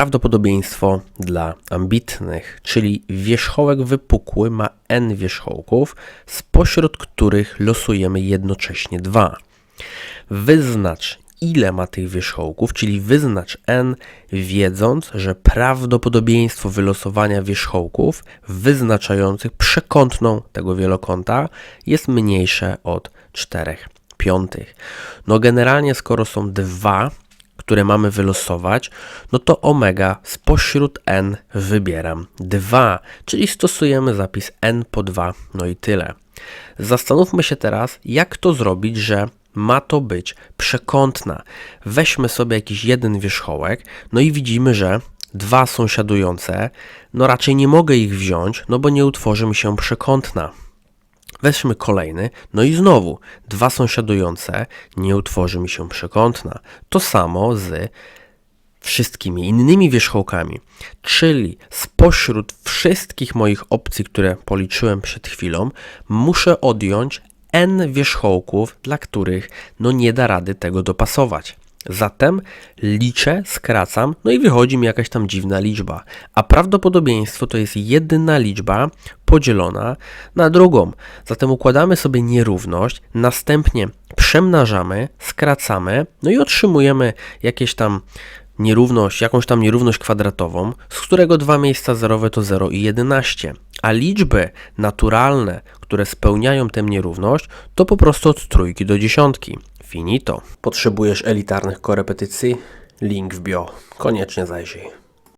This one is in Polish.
prawdopodobieństwo dla ambitnych, czyli wierzchołek wypukły ma n wierzchołków, spośród których losujemy jednocześnie dwa. Wyznacz ile ma tych wierzchołków, czyli wyznacz n, wiedząc, że prawdopodobieństwo wylosowania wierzchołków wyznaczających przekątną tego wielokąta jest mniejsze od 4 piątych. No generalnie skoro są dwa, które mamy wylosować, no to omega spośród n wybieram 2, czyli stosujemy zapis n po 2, no i tyle. Zastanówmy się teraz, jak to zrobić, że ma to być przekątna. Weźmy sobie jakiś jeden wierzchołek, no i widzimy, że dwa sąsiadujące, no raczej nie mogę ich wziąć, no bo nie utworzy mi się przekątna. Weźmy kolejny, no i znowu dwa sąsiadujące, nie utworzy mi się przekątna. To samo z wszystkimi innymi wierzchołkami, czyli spośród wszystkich moich opcji, które policzyłem przed chwilą, muszę odjąć n wierzchołków, dla których no nie da rady tego dopasować. Zatem liczę, skracam, no i wychodzi mi jakaś tam dziwna liczba. A prawdopodobieństwo to jest jedyna liczba podzielona na drugą. Zatem układamy sobie nierówność, następnie przemnażamy, skracamy, no i otrzymujemy jakieś tam nierówność, jakąś tam nierówność kwadratową, z którego dwa miejsca zerowe to 0 i 11. A liczby naturalne, które spełniają tę nierówność, to po prostu od trójki do dziesiątki. Finito. Potrzebujesz elitarnych korepetycji? Link w bio. Koniecznie zajrzyj.